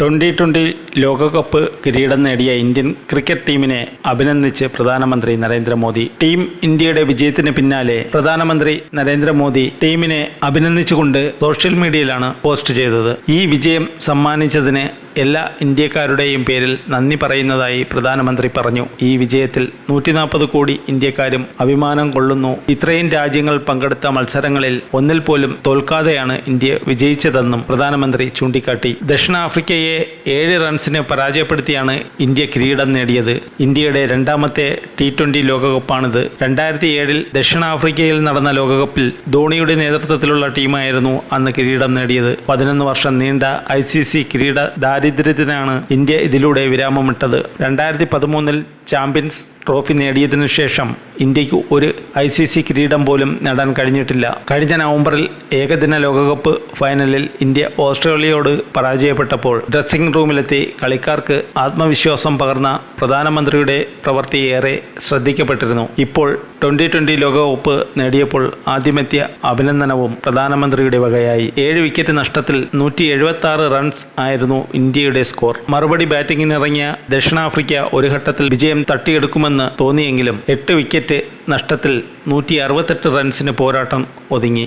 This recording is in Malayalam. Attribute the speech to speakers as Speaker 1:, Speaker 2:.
Speaker 1: ട്വന്റി ട്വന്റി ലോകകപ്പ് കിരീടം നേടിയ ഇന്ത്യൻ ക്രിക്കറ്റ് ടീമിനെ അഭിനന്ദിച്ച് പ്രധാനമന്ത്രി നരേന്ദ്രമോദി. ടീം ഇന്ത്യയുടെ വിജയത്തിന് പിന്നാലെ പ്രധാനമന്ത്രി നരേന്ദ്രമോദി ടീമിനെ അഭിനന്ദിച്ചുകൊണ്ട് സോഷ്യൽ മീഡിയയിലാണ് പോസ്റ്റ് ചെയ്തത്. ഈ വിജയം സമ്മാനിച്ചതിന് എല്ലാ ഇന്ത്യക്കാരുടെയും പേരിൽ നന്ദി പറയുന്നതായി പ്രധാനമന്ത്രി പറഞ്ഞു. ഈ വിജയത്തിൽ നൂറ്റി നാൽപ്പത് കോടി ഇന്ത്യക്കാരും അഭിമാനം കൊള്ളുന്നു. ഇത്രയും രാജ്യങ്ങൾ പങ്കെടുത്ത മത്സരങ്ങളിൽ ഒന്നിൽ പോലും തോൽക്കാതെയാണ് ഇന്ത്യ വിജയിച്ചതെന്നും പ്രധാനമന്ത്രി ചൂണ്ടിക്കാട്ടി. ദക്ഷിണാഫ്രിക്കയെ ഏഴ് റൺസിന് പരാജയപ്പെടുത്തിയാണ് ഇന്ത്യ കിരീടം നേടിയത്. ഇന്ത്യയുടെ രണ്ടാമത്തെ ടി ട്വന്റി ലോകകപ്പാണിത്. രണ്ടായിരത്തി ഏഴിൽ ദക്ഷിണാഫ്രിക്കയിൽ നടന്ന ലോകകപ്പിൽ ധോണിയുടെ നേതൃത്വത്തിലുള്ള ടീമായിരുന്നു അന്ന് കിരീടം നേടിയത്. പതിനൊന്ന് വർഷം നീണ്ട ഐ സി സി കിരീട ദാരിദ്ര്യത്തിനാണ് ഇന്ത്യ ഇതിലൂടെ വിരാമമിട്ടത്. രണ്ടായിരത്തി പതിമൂന്നിൽ ചാമ്പ്യൻസ് ട്രോഫി നേടിയതിനു ശേഷം ഇന്ത്യയ്ക്ക് ഒരു ഐ സി സി കിരീടം പോലും നേടാൻ കഴിഞ്ഞിട്ടില്ല. കഴിഞ്ഞ നവംബറിൽ ഏകദിന ലോകകപ്പ് ഫൈനലിൽ ഇന്ത്യ ഓസ്ട്രേലിയയോട് പരാജയപ്പെട്ടപ്പോൾ ഡ്രസ്സിംഗ് റൂമിലെത്തി കളിക്കാർക്ക് ആത്മവിശ്വാസം പകർന്ന പ്രധാനമന്ത്രിയുടെ പ്രവൃത്തി ഏറെ ശ്രദ്ധിക്കപ്പെട്ടിരുന്നു. ഇപ്പോൾ ട്വന്റി ട്വന്റി ലോകകപ്പ് നേടിയപ്പോൾ ആദ്യമെത്തിയ അഭിനന്ദനവും പ്രധാനമന്ത്രിയുടെ വകയായി. ഏഴ് വിക്കറ്റ് നഷ്ടത്തിൽ നൂറ്റി എഴുപത്തി ആറ് റൺസ് ആയിരുന്നു ഇന്ത്യയുടെ സ്കോർ. മറുപടി ബാറ്റിംഗിനിറങ്ങിയ ദക്ഷിണാഫ്രിക്ക ഒരു ഘട്ടത്തിൽ വിജയം തട്ടിയെടുക്കുമെന്ന് തോന്നിയെങ്കിലും എട്ട് വിക്കറ്റ് നഷ്ടത്തിൽ നൂറ്റി അറുപത്തെട്ട് റൺസിന് പോരാട്ടം ഒതുങ്ങി.